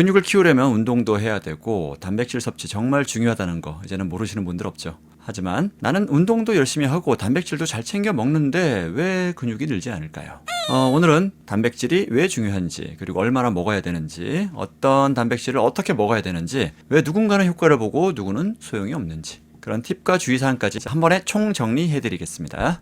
근육을 키우려면 운동도 해야 되고 단백질 섭취 정말 중요하다는 거 이제는 모르시는 분들 없죠. 하지만 나는 운동도 열심히 하고 단백질도 잘 챙겨 먹는데 왜 근육이 늘지 않을까요? 어, 오늘은 단백질이 왜 중요한지 그리고 얼마나 먹어야 되는지 어떤 단백질을 어떻게 먹어야 되는지 왜 누군가는 효과를 보고 누구는 소용이 없는지 그런 팁과 주의사항까지 한 번에 총 정리해 드리겠습니다.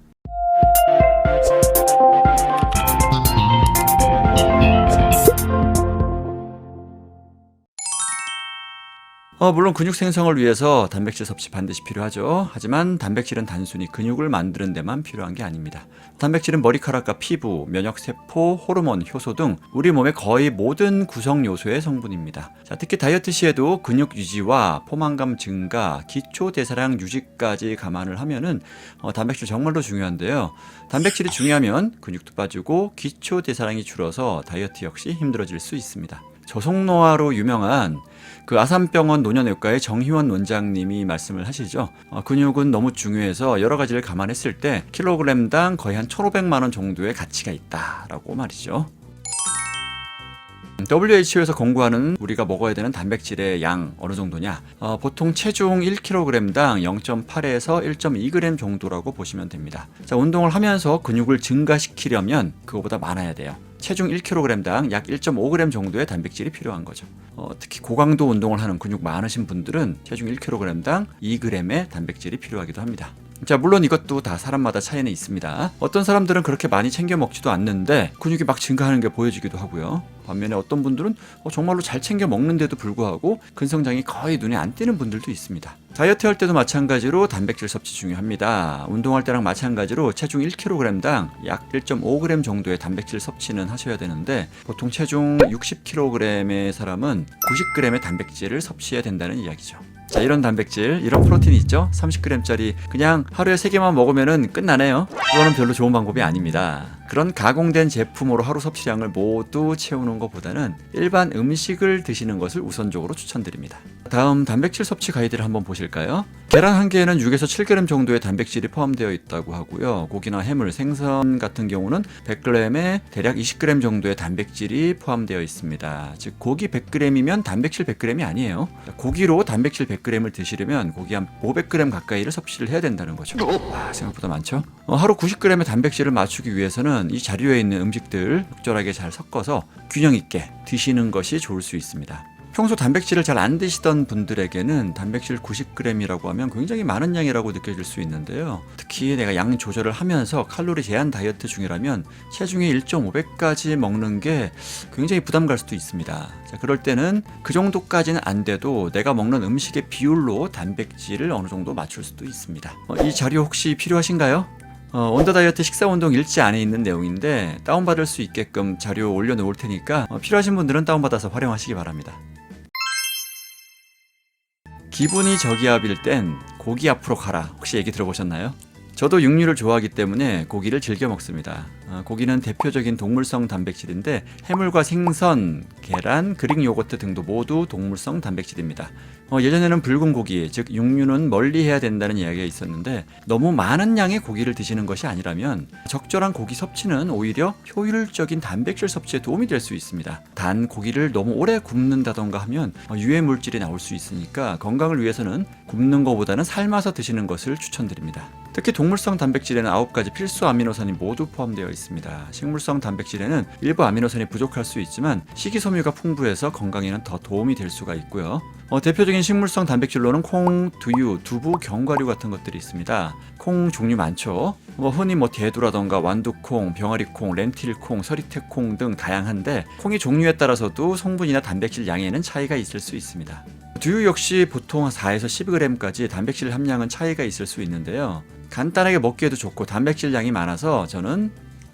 어, 물론 근육 생성을 위해서 단백질 섭취 반드시 필요하죠. 하지만 단백질은 단순히 근육을 만드는 데만 필요한 게 아닙니다. 단백질은 머리카락과 피부, 면역 세포, 호르몬, 효소 등 우리 몸의 거의 모든 구성 요소의 성분입니다. 자, 특히 다이어트 시에도 근육 유지와 포만감 증가, 기초 대사량 유지까지 감안을 하면은 어, 단백질 정말로 중요한데요. 단백질이 중요하면 근육도 빠지고 기초 대사량이 줄어서 다이어트 역시 힘들어질 수 있습니다. 저속노화로 유명한 그 아산병원 노년외과의 정희원 원장님이 말씀을 하시죠. 어, 근육은 너무 중요해서 여러 가지를 감안했을 때 킬로그램당 거의 한 1,500만 원 정도의 가치가 있다라고 말이죠. WHO에서 권고하는 우리가 먹어야 되는 단백질의 양 어느 정도냐? 어, 보통 체중 1kg당 0.8에서 1.2g 정도라고 보시면 됩니다. 자, 운동을 하면서 근육을 증가시키려면 그거보다 많아야 돼요. 체중 1kg당 약 1.5g 정도의 단백질이 필요한 거죠. 어, 특히 고강도 운동을 하는 근육 많으신 분들은 체중 1kg당 2g의 단백질이 필요하기도 합니다. 자, 물론 이것도 다 사람마다 차이는 있습니다. 어떤 사람들은 그렇게 많이 챙겨 먹지도 않는데 근육이 막 증가하는 게 보여지기도 하고요. 반면에 어떤 분들은 어, 정말로 잘 챙겨 먹는데도 불구하고 근성장이 거의 눈에 안 띄는 분들도 있습니다. 다이어트 할 때도 마찬가지로 단백질 섭취 중요합니다. 운동할 때랑 마찬가지로 체중 1kg당 약 1.5g 정도의 단백질 섭취는 하셔야 되는데 보통 체중 60kg의 사람은 90g의 단백질을 섭취해야 된다는 이야기죠. 자, 이런 단백질, 이런 프로틴이 있죠? 30g짜리 그냥 하루에 3개만 먹으면 끝나네요. 그거는 별로 좋은 방법이 아닙니다. 그런 가공된 제품으로 하루 섭취량을 모두 채우는 것보다는 일반 음식을 드시는 것을 우선적으로 추천드립니다. 다음 단백질 섭취 가이드를 한번 보실까요? 계란 한 개에는 6에서 7g 정도의 단백질이 포함되어 있다고 하고요. 고기나 해물, 생선 같은 경우는 100g에 대략 20g 정도의 단백질이 포함되어 있습니다. 즉 고기 100g이면 단백질 100g이 아니에요. 고기로 단백질 100g을 드시려면 고기 한 500g 가까이를 섭취를 해야 된다는 거죠. 와, 생각보다 많죠? 어, 하루 90g의 단백질을 맞추기 위해서는 이 자료에 있는 음식들 적절하게 잘 섞어서 균형 있게 드시는 것이 좋을 수 있습니다. 평소 단백질을 잘 안 드시던 분들에게는 단백질 90g이라고 하면 굉장히 많은 양이라고 느껴질 수 있는데요. 특히 내가 양 조절을 하면서 칼로리 제한 다이어트 중이라면 체중의 1.5배까지 먹는 게 굉장히 부담 갈 수도 있습니다. 자, 그럴 때는 그 정도까지는 안 돼도 내가 먹는 음식의 비율로 단백질을 어느 정도 맞출 수도 있습니다. 어, 이 자료 혹시 필요하신가요? 어, 원더 다이어트 식사 운동 일지 안에 있는 내용인데 다운받을 수 있게끔 자료 올려놓을 테니까 어, 필요하신 분들은 다운받아서 활용하시기 바랍니다. 기분이 저기압일 땐 고기 앞으로 가라. 혹시 얘기 들어보셨나요? 저도 육류를 좋아하기 때문에 고기를 즐겨 먹습니다. 어, 고기는 대표적인 동물성 단백질인데 해물과 생선, 계란, 그릭 요거트 등도 모두 동물성 단백질입니다. 어, 예전에는 붉은 고기, 즉 육류는 멀리해야 된다는 이야기가 있었는데 너무 많은 양의 고기를 드시는 것이 아니라면 적절한 고기 섭취는 오히려 효율적인 단백질 섭취에 도움이 될 수 있습니다. 단 고기를 너무 오래 굽는다던가 하면 어, 유해 물질이 나올 수 있으니까 건강을 위해서는 굽는 것보다는 삶아서 드시는 것을 추천드립니다. 특히 동물성 단백질에는 9가지 필수 아미노산이 모두 포함되어 있습니다. 식물성 단백질에는 일부 아미노산이 부족할 수 있지만 식이섬유가 풍부해서 건강에는 더 도움이 될 수가 있고요. 어, 대표적인 식물성 단백질로는 콩, 두유, 두부, 견과류 같은 것들이 있습니다. 콩 종류 많죠. 뭐 흔히 뭐 대두라던가 완두콩, 병아리콩, 렌틸콩, 서리태콩 등 다양한데 콩의 종류에 따라서도 성분이나 단백질 양에는 차이가 있을 수 있습니다. 두유 역시 보통 한 4에서 12g까지 단백질 함량은 차이가 있을 수 있는데요. 간단하게 먹기에도 좋고 단백질 양이 많아서 저는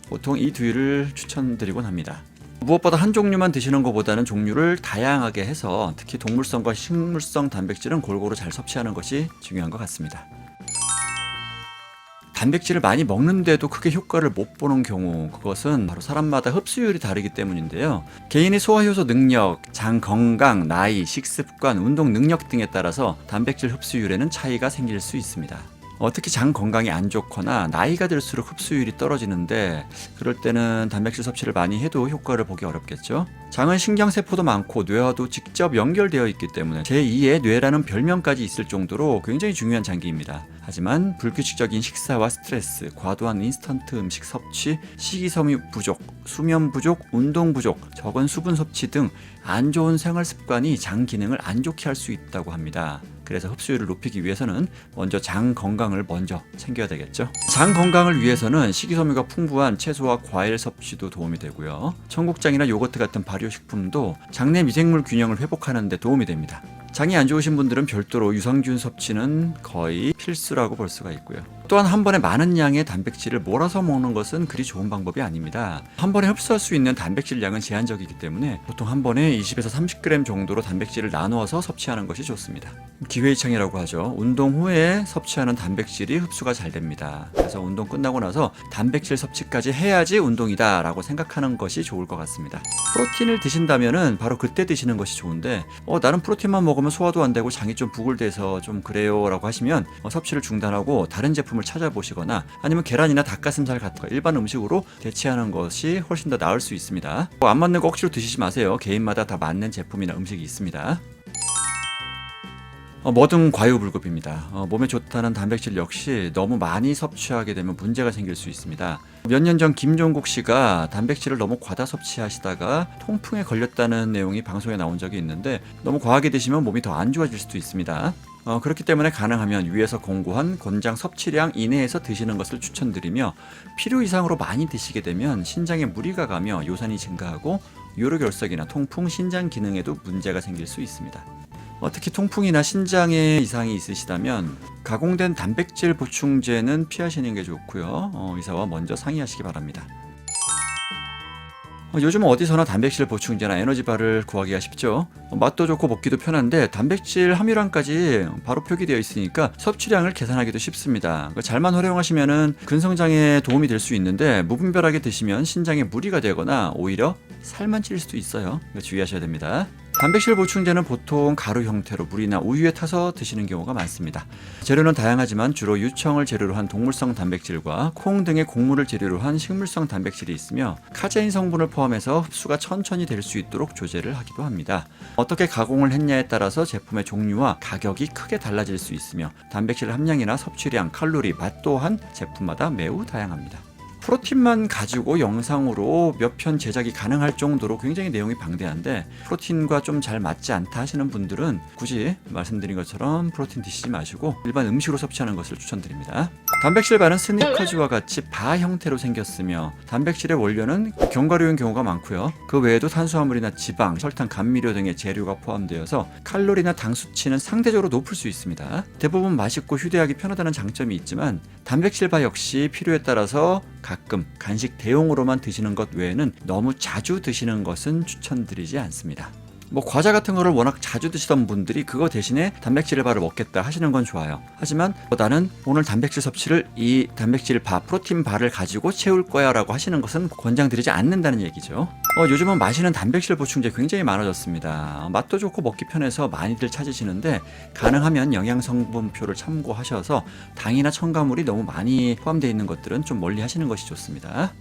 보통 이 두유를 추천드리곤 합니다. 무엇보다 한 종류만 드시는 것보다는 종류를 다양하게 해서 특히 동물성과 식물성 단백질은 골고루 잘 섭취하는 것이 중요한 것 같습니다. 단백질을 많이 먹는데도 크게 효과를 못 보는 경우 그것은 바로 사람마다 흡수율이 다르기 때문인데요. 개인의 소화효소 능력, 장 건강, 나이, 식습관, 운동 능력 등에 따라서 단백질 흡수율에는 차이가 생길 수 있습니다. 어, 특히 장 건강이 안 좋거나 나이가 들수록 흡수율이 떨어지는데 그럴 때는 단백질 섭취를 많이 해도 효과를 보기 어렵겠죠. 장은 신경세포도 많고 뇌와도 직접 연결되어 있기 때문에 제2의 뇌라는 별명까지 있을 정도로 굉장히 중요한 장기입니다. 하지만 불규칙적인 식사와 스트레스, 과도한 인스턴트 음식 섭취, 식이섬유 부족, 수면 부족, 운동 부족, 적은 수분 섭취 등 안 좋은 생활 습관이 장 기능을 안 좋게 할 수 있다고 합니다. 그래서 흡수율을 높이기 위해서는 먼저 장 건강을 먼저 챙겨야 되겠죠. 장 건강을 위해서는 식이섬유가 풍부한 채소와 과일 섭취도 도움이 되고요. 청국장이나 요거트 같은 발효식품도 장내 미생물 균형을 회복하는 데 도움이 됩니다. 장이 안 좋으신 분들은 별도로 유산균 섭취는 거의 필수라고 볼 수가 있고요. 또한 한 번에 많은 양의 단백질을 몰아서 먹는 것은 그리 좋은 방법이 아닙니다. 한 번에 흡수할 수 있는 단백질 양은 제한적이기 때문에 보통 한 번에 20에서 30g 정도로 단백질을 나누어서 섭취하는 것이 좋습니다. 기회이창이라고 하죠. 운동 후에 섭취하는 단백질이 흡수가 잘 됩니다. 그래서 운동 끝나고 나서 단백질 섭취까지 해야지 운동이다 라고 생각하는 것이 좋을 것 같습니다. 프로틴을 드신다면은 바로 그때 드시는 것이 좋은데 어 나는 프로틴만 먹으면 소화도 안 되고 장이 좀 부글돼서 좀 그래요 라고 하시면 어, 섭취를 중단하고 다른 제품을 찾아보시거나 아니면 계란이나 닭가슴살 같은 거 일반 음식으로 대체하는 것이 훨씬 더 나을 수 있습니다. 뭐안 맞는 거 억지로 드시지 마세요. 개인마다 다 맞는 제품이나 음식이 있습니다. 어, 뭐든 과유불급입니다. 어, 몸에 좋다는 단백질 역시 너무 많이 섭취하게 되면 문제가 생길 수 있습니다. 몇 년 전 김종국 씨가 단백질을 너무 과다 섭취하시다가 통풍에 걸렸다는 내용이 방송에 나온 적이 있는데 너무 과하게 드시면 몸이 더 안 좋아질 수도 있습니다. 어, 그렇기 때문에 가능하면 위에서 공고한 권장 섭취량 이내에서 드시는 것을 추천드리며 필요 이상으로 많이 드시게 되면 신장에 무리가 가며 요산이 증가하고 요로결석이나 통풍, 신장 기능에도 문제가 생길 수 있습니다. 어, 특히 통풍이나 신장에 이상이 있으시다면 가공된 단백질 보충제는 피하시는 게 좋고요. 어, 의사와 먼저 상의하시기 바랍니다. 어, 요즘 어디서나 단백질 보충제나 에너지바를 구하기가 쉽죠. 어, 맛도 좋고 먹기도 편한데 단백질 함유량까지 바로 표기되어 있으니까 섭취량을 계산하기도 쉽습니다. 그 잘만 활용하시면은 근성장에 도움이 될 수 있는데 무분별하게 드시면 신장에 무리가 되거나 오히려 살만 찔 수도 있어요. 이거 주의하셔야 됩니다. 단백질 보충제는 보통 가루 형태로 물이나 우유에 타서 드시는 경우가 많습니다. 재료는 다양하지만 주로 유청을 재료로 한 동물성 단백질과 콩 등의 곡물을 재료로 한 식물성 단백질이 있으며 카제인 성분을 포함해서 흡수가 천천히 될 수 있도록 조제를 하기도 합니다. 어떻게 가공을 했냐에 따라서 제품의 종류와 가격이 크게 달라질 수 있으며 단백질 함량이나 섭취량, 칼로리, 맛 또한 제품마다 매우 다양합니다. 프로틴만 가지고 영상으로 몇 편 제작이 가능할 정도로 굉장히 내용이 방대한데 프로틴과 좀 잘 맞지 않다 하시는 분들은 굳이 말씀드린 것처럼 프로틴 드시지 마시고 일반 음식으로 섭취하는 것을 추천드립니다. 단백질 바는 스니커즈와 같이 바 형태로 생겼으며 단백질의 원료는 견과류인 경우가 많고요. 그 외에도 탄수화물이나 지방, 설탕, 감미료 등의 재료가 포함되어서 칼로리나 당 수치는 상대적으로 높을 수 있습니다. 대부분 맛있고 휴대하기 편하다는 장점이 있지만 단백질 바 역시 필요에 따라서 가끔 간식 대용으로만 드시는 것 외에는 너무 자주 드시는 것은 추천드리지 않습니다. 뭐 과자 같은 거를 워낙 자주 드시던 분들이 그거 대신에 단백질 바를 먹겠다 하시는 건 좋아요. 하지만 뭐 나는 오늘 단백질 섭취를 이 단백질 바, 프로틴 바를 가지고 채울 거야 라고 하시는 것은 권장드리지 않는다는 얘기죠. 어, 요즘은 마시는 단백질 보충제 굉장히 많아졌습니다. 맛도 좋고 먹기 편해서 많이들 찾으시는데 가능하면 영양 성분표를 참고하셔서 당이나 첨가물이 너무 많이 포함되어 있는 것들은 좀 멀리 하시는 것이 좋습니다.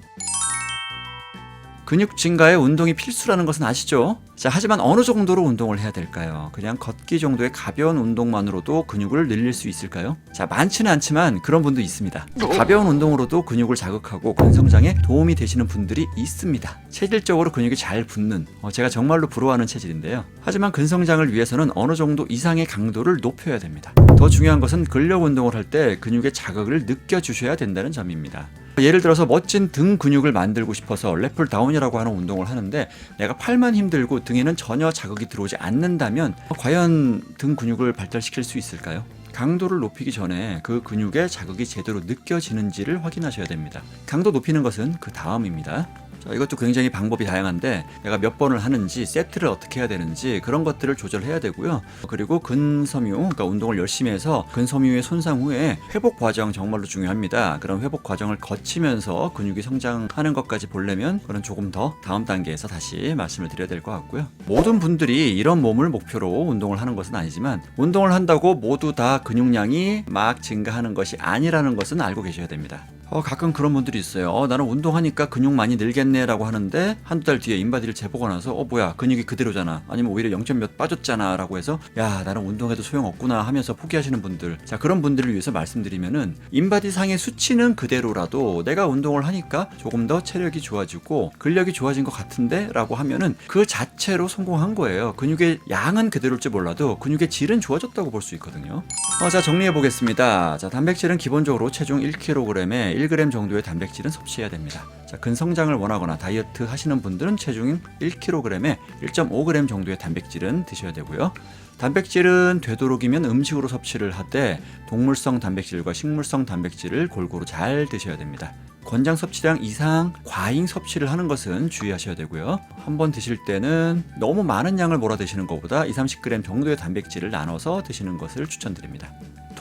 근육 증가에 운동이 필수라는 것은 아시죠? 자, 하지만 어느 정도로 운동을 해야 될까요? 그냥 걷기 정도의 가벼운 운동만으로도 근육을 늘릴 수 있을까요? 자, 많지는 않지만 그런 분도 있습니다. 가벼운 운동으로도 근육을 자극하고 근성장에 도움이 되시는 분들이 있습니다. 체질적으로 근육이 잘 붙는, 어, 제가 정말로 부러워하는 체질인데요. 하지만 근성장을 위해서는 어느 정도 이상의 강도를 높여야 됩니다. 더 중요한 것은 근력 운동을 할 때 근육의 자극을 느껴주셔야 된다는 점입니다. 예를 들어서 멋진 등 근육을 만들고 싶어서 래플 다운이라고 하는 운동을 하는데 내가 팔만 힘들고 등에는 전혀 자극이 들어오지 않는다면 과연 등 근육을 발달시킬 수 있을까요? 강도를 높이기 전에 그 근육의 자극이 제대로 느껴지는지를 확인하셔야 됩니다. 강도 높이는 것은 그 다음입니다. 자, 이것도 굉장히 방법이 다양한데 내가 몇 번을 하는지 세트를 어떻게 해야 되는지 그런 것들을 조절해야 되고요. 그리고 근섬유, 그러니까 운동을 열심히 해서 근섬유의 손상 후에 회복 과정 정말로 중요합니다. 그런 회복 과정을 거치면서 근육이 성장하는 것까지 보려면 그런 조금 더 다음 단계에서 다시 말씀을 드려야 될 것 같고요. 모든 분들이 이런 몸을 목표로 운동을 하는 것은 아니지만 운동을 한다고 모두 다 근육량이 막 증가하는 것이 아니라는 것은 알고 계셔야 됩니다. 어, 가끔 그런 분들이 있어요. 어, 나는 운동하니까 근육 많이 늘겠네라고 하는데 한두 달 뒤에 인바디를 재보고 나서 어 뭐야 근육이 그대로잖아. 아니면 오히려 0점 몇 빠졌잖아라고 해서 야 나는 운동해도 소용없구나 하면서 포기하시는 분들. 자 그런 분들을 위해서 말씀드리면은 인바디 상의 수치는 그대로라도 내가 운동을 하니까 조금 더 체력이 좋아지고 근력이 좋아진 것 같은데라고 하면은 그 자체로 성공한 거예요. 근육의 양은 그대로일지 몰라도 근육의 질은 좋아졌다고 볼 수 있거든요. 어, 자 정리해 보겠습니다. 자 단백질은 기본적으로 체중 1kg에 1g 정도의 단백질은 섭취해야 됩니다. 자 근성장을 원하거나 다이어트 하시는 분들은 체중 1kg에 1.5g 정도의 단백질은 드셔야 되고요. 단백질은 되도록이면 음식으로 섭취를 하되 동물성 단백질과 식물성 단백질을 골고루 잘 드셔야 됩니다. 권장 섭취량 이상 과잉 섭취를 하는 것은 주의하셔야 되고요. 한 번 드실 때는 너무 많은 양을 몰아 드시는 것보다 2, 30g 정도의 단백질을 나눠서 드시는 것을 추천드립니다.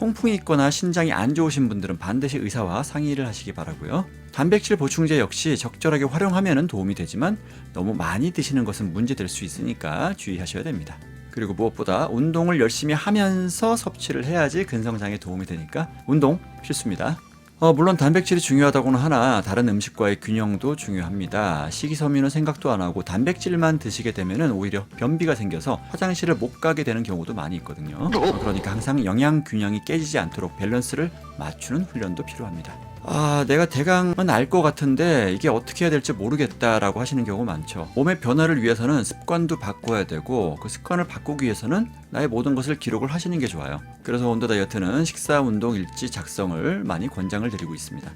통풍이 있거나 신장이 안 좋으신 분들은 반드시 의사와 상의를 하시기 바라고요. 단백질 보충제 역시 적절하게 활용하면 도움이 되지만 너무 많이 드시는 것은 문제될 수 있으니까 주의하셔야 됩니다. 그리고 무엇보다 운동을 열심히 하면서 섭취를 해야지 근성장에 도움이 되니까 운동 필수입니다. 어, 물론 단백질이 중요하다고는 하나 다른 음식과의 균형도 중요합니다. 식이섬유는 생각도 안 하고 단백질만 드시게 되면은 오히려 변비가 생겨서 화장실을 못 가게 되는 경우도 많이 있거든요. 어, 그러니까 항상 영양 균형이 깨지지 않도록 밸런스를 맞추는 훈련도 필요합니다. 아, 내가 대강은 알 것 같은데 이게 어떻게 해야 될지 모르겠다라고 하시는 경우 많죠. 몸의 변화를 위해서는 습관도 바꿔야 되고 그 습관을 바꾸기 위해서는 나의 모든 것을 기록을 하시는 게 좋아요. 그래서 온더 다이어트는 식사, 운동, 일지 작성을 많이 권장을 드리고 있습니다.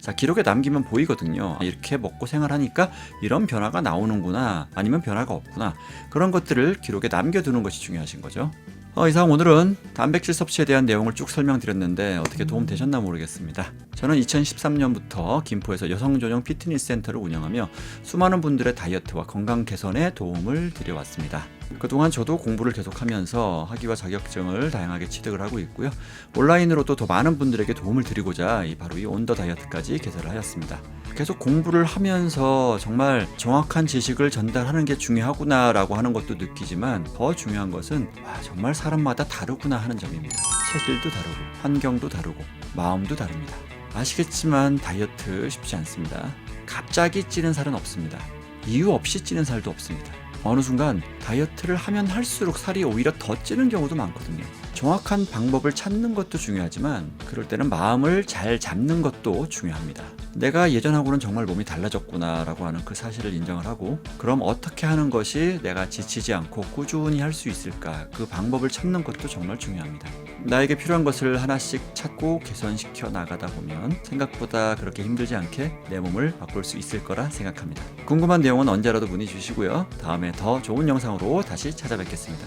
자, 기록에 남기면 보이거든요. 아, 이렇게 먹고 생활하니까 이런 변화가 나오는구나, 아니면 변화가 없구나. 그런 것들을 기록에 남겨두는 것이 중요하신 거죠. 어, 이상 오늘은 단백질 섭취에 대한 내용을 쭉 설명드렸는데 어떻게 도움 되셨나 모르겠습니다. 저는 2013년부터 김포에서 여성 전용 피트니스 센터를 운영하며 수많은 분들의 다이어트와 건강 개선에 도움을 드려왔습니다. 그동안 저도 공부를 계속하면서 학위와 자격증을 다양하게 취득을 하고 있고요. 온라인으로도 더 많은 분들에게 도움을 드리고자 이 바로 이 온더 다이어트까지 개설을 하였습니다. 계속 공부를 하면서 정말 정확한 지식을 전달하는 게 중요하구나라고 하는 것도 느끼지만 더 중요한 것은 와, 정말 사람마다 다르구나 하는 점입니다. 체질도 다르고 환경도 다르고 마음도 다릅니다. 아시겠지만 다이어트 쉽지 않습니다. 갑자기 찌는 살은 없습니다. 이유 없이 찌는 살도 없습니다. 어느 순간 다이어트를 하면 할수록 살이 오히려 더 찌는 경우도 많거든요. 정확한 방법을 찾는 것도 중요하지만 그럴 때는 마음을 잘 잡는 것도 중요합니다. 내가 예전하고는 정말 몸이 달라졌구나라고 하는 그 사실을 인정을 하고 그럼 어떻게 하는 것이 내가 지치지 않고 꾸준히 할 수 있을까 그 방법을 찾는 것도 정말 중요합니다. 나에게 필요한 것을 하나씩 찾고 개선시켜 나가다 보면 생각보다 그렇게 힘들지 않게 내 몸을 바꿀 수 있을 거라 생각합니다. 궁금한 내용은 언제라도 문의 주시고요. 다음에 더 좋은 영상으로 다시 찾아뵙겠습니다.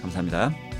감사합니다.